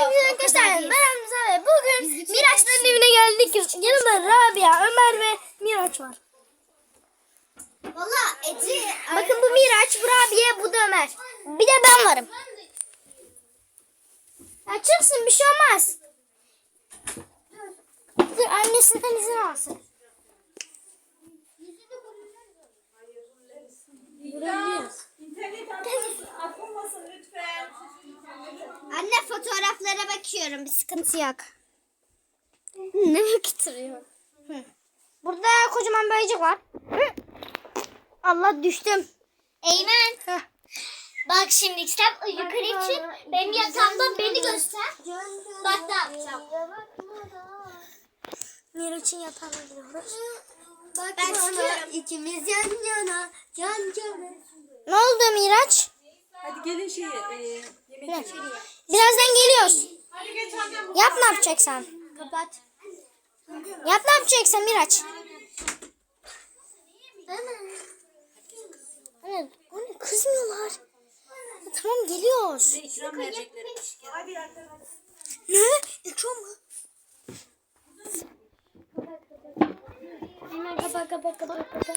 Merhaba arkadaşlar ben Hamza ve bugün Miraç'ların evine geldik. Yanımda Rabia, Ömer ve Miraç var. Valla Ece Bakın bu Miraç, bu Rabia, bu da Ömer. Bir de ben varım. Açıksın bir şey olmaz. Dur annesinden izin alsın. Bakıyorum bir sıkıntı yok. Ne getiriyor? Burada kocaman bir ayıcık var. Hı. Allah düştüm. Eymen Heh. bak şimdi sen yukarı çık benim yatağımda beni göster. Bak ne yapacağım. Miraç'ın yatağına gidiyoruz. Ben çıkıyorum. İkimiz yan yana yan yana. Ne oldu Miraç? Hadi gelin şeye e, yemek. Birazdan geliyoruz. Hadi geç annem. Yap ne yapacaksan. Kapat. Yap ne yapacaksan Miraç. Anne, anne kızmıyorlar. Tamam geliyoruz. İkram. Ne? İkram mı? Hemen kapa kapa kapa kapa.